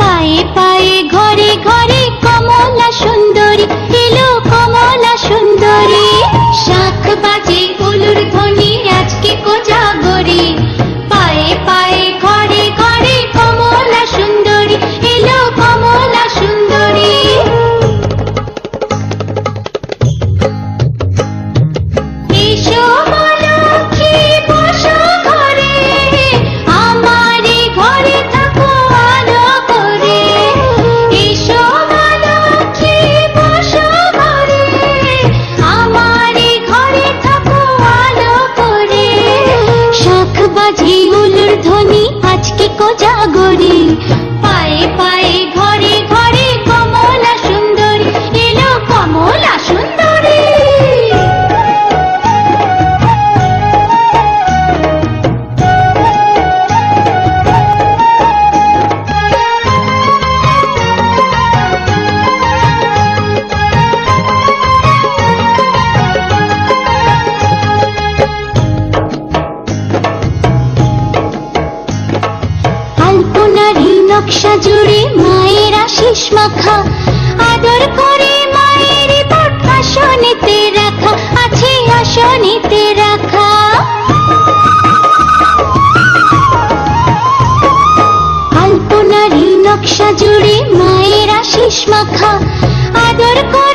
পায়ে পায়ে ঘরে ঘরে 加油！জুড়ে মায়ের আশিস মাখা। আদর করে মায়ের আসনেতে রাখা, আছে আসনেতে রাখা। নকশা জুড়ে মাখা। আদর করে